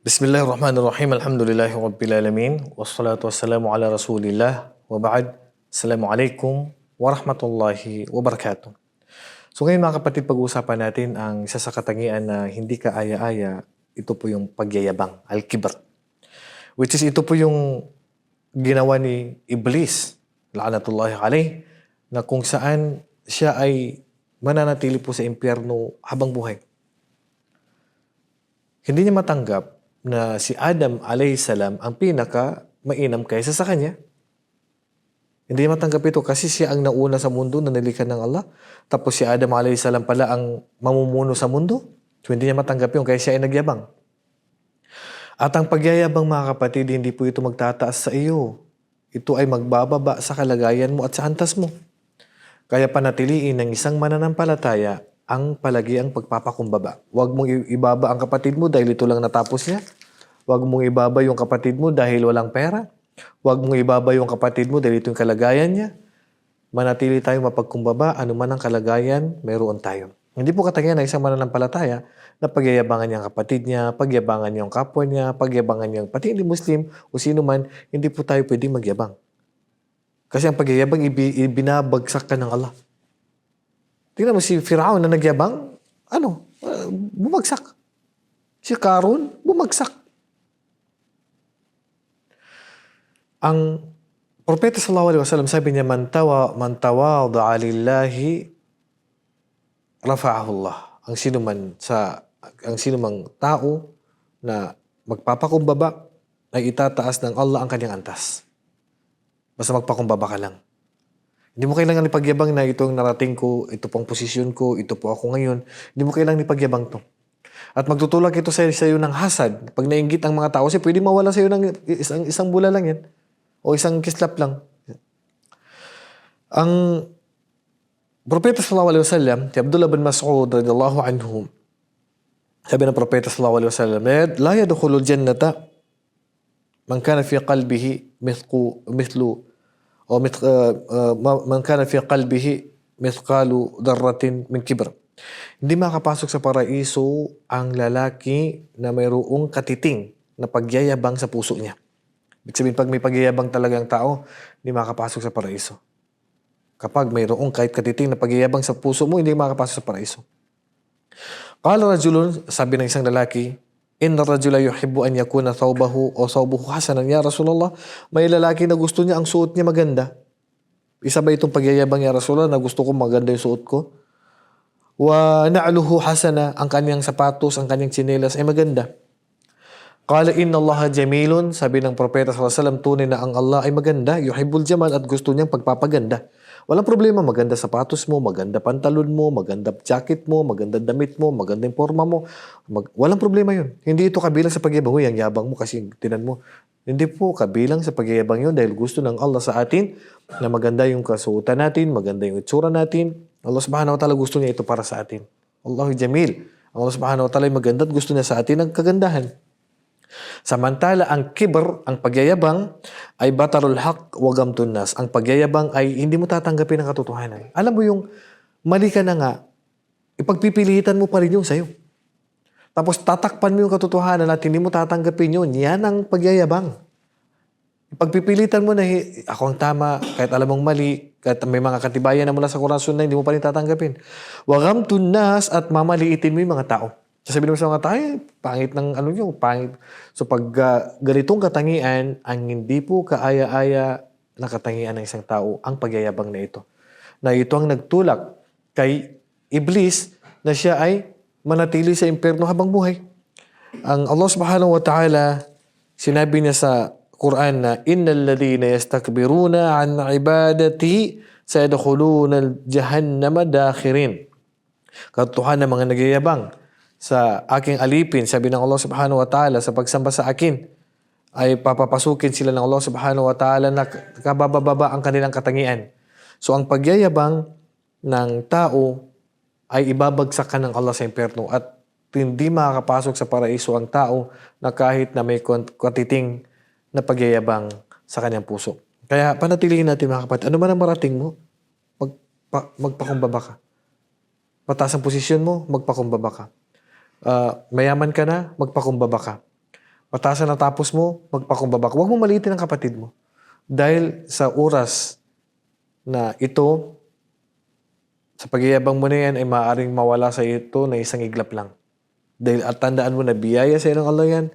Bismillahirrahmanirrahim. Alhamdulillahi Rabbil Alamin. Wassalatu wassalamu ala Rasulillah. Wa ba'd. Assalamualaikum warahmatullahi wabarakatuh. So ngayon mga kapatid, pag-uusapan natin ang isa sa katangian na hindi ka aya-aya. Ito po yung pagyayabang, al-kibr. Which is ito po yung ginawa ni Iblis, la'anatullahi alayh, na kung saan siya ay mananatili po sa impyerno habang buhay. Hindi niya matanggap na si Adam salam ang pinaka mainam kaysa sa kanya. Hindi matanggap ito kasi siya ang nauna sa mundo na nilikha ng Allah. Tapos si Adam salam pala ang mamumuno sa mundo. So hindi niya matanggap yun kaya siya ay nagyabang. At ang pagyayabang mga kapatid, hindi po ito magtataas sa iyo. Ito ay magbababa sa kalagayan mo at sa antas mo. Kaya panatiliin ng isang mananampalataya ang palagi ang pagpapakumbaba. Huwag mong ibaba ang kapatid mo dahil ito lang natapos niya. Huwag mong ibaba yung kapatid mo dahil walang pera. Huwag mong ibaba yung kapatid mo dahil ito yung kalagayan niya. Manatili tayo mapagkumbaba, ano man ang kalagayan, meron tayo. Hindi po katangian ng isang mananampalataya na pagyayabangan niya ang kapatid niya, pagyabangan niya ang kapwa niya, pagyabangan niya pati hindi Muslim o sino man, hindi po tayo pwedeng magyabang. Kasi ang pagyayabang, ibinabagsak ka ng Allah. Tingnan mo si Firaun na nagyabang, ano, uh, bumagsak. Si Karun, bumagsak. Ang Propeta sallallahu alaihi wasallam sabi niya, man tawa man tawada'a lillahi rafa'ahu Allah. Ang sino man sa ang sino mang tao na magpapakumbaba ay itataas ng Allah ang kanyang antas. Basta magpakumbaba ka lang. Hindi mo kailangan ipagyabang na ito ang narating ko, ito pong posisyon ko, ito po ako ngayon. Hindi mo kailangan ipagyabang to. At magtutulak ito sa, iyo ng hasad. Pag nainggit ang mga tao, kasi pwede mawala sa iyo ng isang, isang bula lang yan. O isang kislap lang. Ang Propeta sallallahu alaihi wasallam, si Abdullah bin Mas'ud radhiyallahu anhu, sabi ng Propeta sallallahu alaihi wasallam, la yadkhulul jannata man kana fi qalbihi mithqu mithlu man kana fi qalbihi mithqalu darratin min kibr. Hindi makapasok sa paraiso ang lalaki na mayroong katiting na pagyayabang sa puso niya. Ibig sabihin, pag may pagyayabang talagang tao, hindi makapasok sa paraiso. Kapag mayroong kahit katiting na pagyayabang sa puso mo, hindi makapasok sa paraiso. Kala rajulun, sabi ng isang lalaki, Inna rajula yuhibbu an yakuna thawbahu o thawbuhu hasanan. Ya Rasulullah, may lalaki na gusto niya ang suot niya maganda. Isa ba itong pagyayabang ya Rasulullah na gusto ko maganda yung suot ko? Wa na'luhu hasana, ang kanyang sapatos, ang kanyang tsinelas ay maganda. Kala inna Allah jamilun, sabi ng propeta sallallahu alaihi wasallam, tunay na ang Allah ay maganda, yuhibbul jamal at gusto niyang pagpapaganda. Walang problema, maganda sapatos mo, maganda pantalon mo, maganda jacket mo, maganda damit mo, maganda yung forma mo. Mag- walang problema yun. Hindi ito kabilang sa pagyabang. Uy, ang yabang mo kasi tinan mo. Hindi po kabilang sa pagyabang yun dahil gusto ng Allah sa atin na maganda yung kasuotan natin, maganda yung itsura natin. Allah subhanahu wa ta'ala gusto niya ito para sa atin. Allahu Jamil. Allah subhanahu wa ta'ala ay maganda at gusto niya sa atin ang kagandahan. Samantala, ang kibr, ang pagyayabang, ay batarul haq wagam tunnas. Ang pagyayabang ay hindi mo tatanggapin ang katotohanan. Alam mo yung mali ka na nga, ipagpipilitan mo pa rin yung sayo. Tapos tatakpan mo yung katotohanan at hindi mo tatanggapin yun. Yan ang pagyayabang. Ipagpipilitan mo na ako ang tama, kahit alam mong mali, kahit may mga katibayan na mula sa Quran na hindi mo pa rin tatanggapin. Wagam tunnas at mamaliitin mo yung mga tao. Sasabihin mo sa mga tayo, pangit ng ano nyo, pangit. So pag uh, ganitong katangian, ang hindi po kaaya-aya na katangian ng isang tao, ang pagyayabang na ito. Na ito ang nagtulak kay Iblis na siya ay manatili sa impyerno habang buhay. Ang Allah subhanahu wa ta'ala, sinabi niya sa Quran na, Innal ladhina yastakbiruna an ibadati sayadkhuluna al-jahannama dakhirin. Katuhan ng mga nagyayabang sa aking alipin, sabi ng Allah subhanahu wa ta'ala, sa pagsamba sa akin, ay papapasukin sila ng Allah subhanahu wa ta'ala na kabababa ang kanilang katangian. So ang pagyayabang ng tao ay ibabagsak ka ng Allah sa impyerno at hindi makakapasok sa paraiso ang tao na kahit na may katiting na pagyayabang sa kanyang puso. Kaya panatilihin natin mga kapatid, ano man ang marating mo, magpa, magpakumbaba ka. Mataas ang posisyon mo, magpakumbaba ka. Uh, mayaman ka na, magpakumbaba ka. Patasan na tapos mo, magpakumbaba ka. Huwag mo maliitin ang kapatid mo. Dahil sa oras na ito, sa pagyayabang mo na yan ay maaaring mawala sa ito na isang iglap lang. Dahil at tandaan mo na biyaya sa ng Allah yan.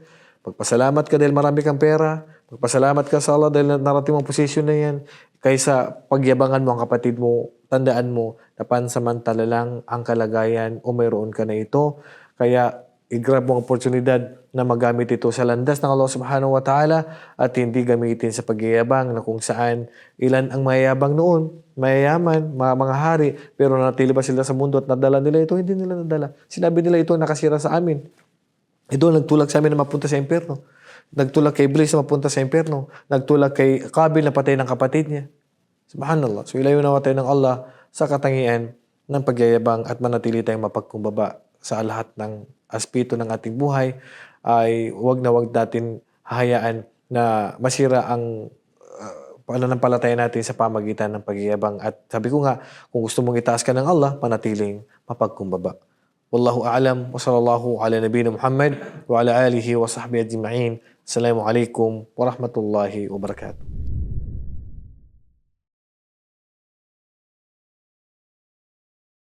Magpasalamat ka dahil marami kang pera. Magpasalamat ka sa Allah dahil narating mo ang posisyon na yan. Kaysa pagyabangan mo ang kapatid mo, tandaan mo na pansamantala lang ang kalagayan o mayroon ka na ito. Kaya i-grab mo ang oportunidad na magamit ito sa landas ng Allah subhanahu wa ta'ala at hindi gamitin sa pagyayabang na kung saan ilan ang mayayabang noon, mayayaman, mga, mga hari, pero natili ba sila sa mundo at nadala nila ito? Hindi nila nadala. Sinabi nila ito nakasira sa amin. Ito nagtulak sa amin na mapunta sa impyerno. Nagtulak kay Iblis na mapunta sa impyerno. Nagtulak kay Kabil na patay ng kapatid niya. Subhanallah. So ilayo nawa tayo ng Allah sa katangian ng pagyayabang at manatili tayong mapagkumbaba sa lahat ng aspeto ng ating buhay ay wag na wag natin hahayaan na masira ang uh, pananampalataya natin sa pamagitan ng pagyayabang. At sabi ko nga, kung gusto mong itaas ka ng Allah, manatiling mapagkumbaba. Wallahu a'lam wa sallallahu ala nabiyina Muhammad wa ala alihi wa sahbihi ajma'in. Assalamu alaikum wa rahmatullahi wa barakatuh.